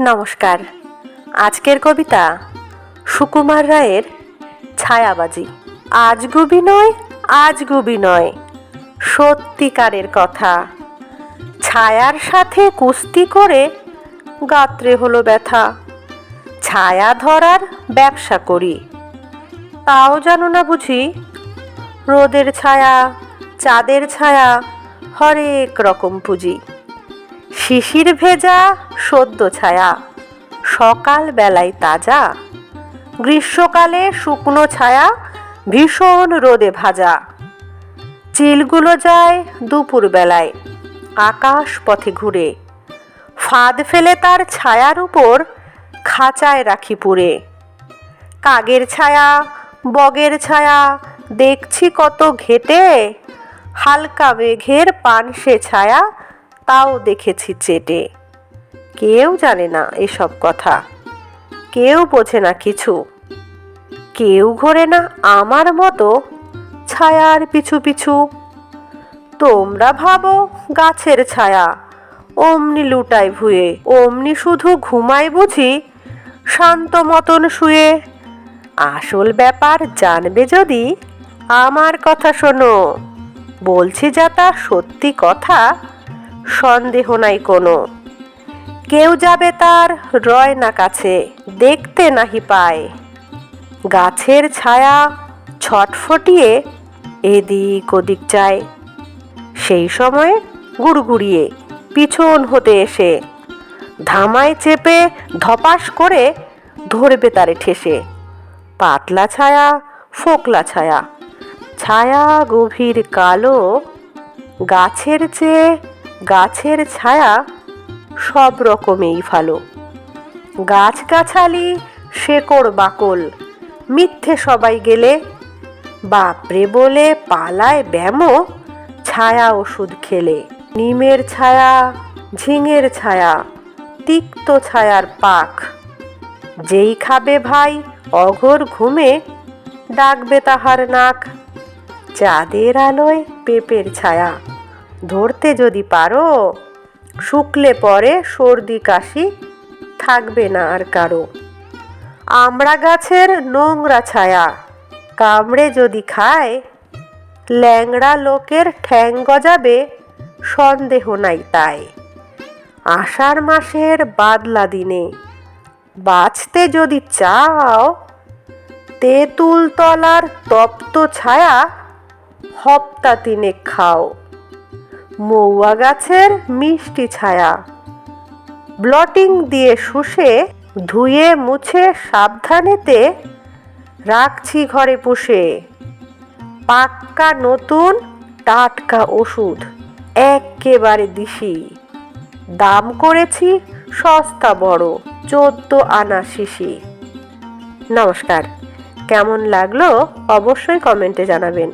নমস্কার। আজকের কবিতা সুকুমার রায়ের ছায়াবাজি। আজ গুবি নয়, আজ গুবি নয়, সত্যিকারের কথা। ছায়ার সাথে কুস্তি করে গাত্রে হলো ব্যথা। ছায়া ধরার ব্যবসা করি। তাও জানো না বুঝি, রোদের ছায়া, চাঁদের ছায়া, হরেক রকম পুঁজি। শিশির ভেজা সদ্য ছায়া। সকাল বেলায় তাজা। গ্রীষ্মকালে শুকনো ছায়া, ভীষণ রোদে ভাজা। চিলগুলো যায় দুপুর বেলায়, আকাশ পথে ঘুরে। ফাঁদ ফেলে তার ছায়ার উপর খাঁচায় রাখি পুরে কাগের ছায়া, বগের ছায়া, দেখছি কত ঘেটে। হালকা মেঘের পানসে ছায়া, তাও দেখেছি চেটে। কেউ জানে না এসব কথা। কেউ বোঝে না কিছু। কেউ ঘোরে না আমার মতো ছায়ার পিছু পিছু। তোমরা ভাবো গাছের ছায়া, অমনি লুটায় ভুয়ে, অমনি শুধু ঘুমায় বুঝি শান্ত মতন শুয়ে। আসল ব্যাপার জানবে যদি আমার কথা শোনো। বলছি যা তা সত্যি কথা, সন্দেহ নাই কোনো। কেউ যাবে তার রয় না কাছে, দেখতে নাহি পায়। গাছের ছায়া ছটফটিয়ে এদিক ওদিক যায়। সেই সময় গুড়গুড়িয়ে পিছন হতে এসে, ধামায় চেপে ধপাস করে ধরবে তারে ঠেসে। পাতলা ছায়া, ফোকলা ছায়া ছায়া গভীর কালো, গাছের চেয়ে গাছের ছায়া সব রকমেই ভালো। গাছগাছালি, শেকড় বাকল, মিথ্যে সবাই গেলে, বাপরে বলে পালায় ব্যামো, ছায়া ওষুধ খেলে। নিমের ছায়া, ঝিঙের ছায়া, তিক্ত ছায়ার পাক। যেই খাবে ভাই অঘোর ঘুমে, ডাকবে তাহার নাক। চাঁদের আলোয় পেঁপের ছায়া, ধরতে যদি পারো শুকলে পরে সর্দি কাশি থাকবে না আর কারও। আমড়া গাছের নোংরা ছায়া, কামড়ে যদি খায়, ল্যাংড়া লোকের ঠ্যাং গজাবে, সন্দেহ নাই তাই। আষাঢ় মাসের বাদলা দিনে বাঁচতে যদি চাও, তেঁতুল তলার তপ্ত ছায়া হপ্তা তিনে খাও। মৌয়া গাছের মিষ্টি ছায়া। ব্লটিং দিয়ে শুষে, ধুয়ে, মুছে, সাবধানেতে রাখছি ঘরে পুষে। পাক্কা নতুন টাটকা ওষুধ, একেবারে দিশি। দাম করেছি সস্তা বড়, চোদ্দ আনা শিশি। নমস্কার, কেমন লাগল অবশ্যই কমেন্টে জানাবেন।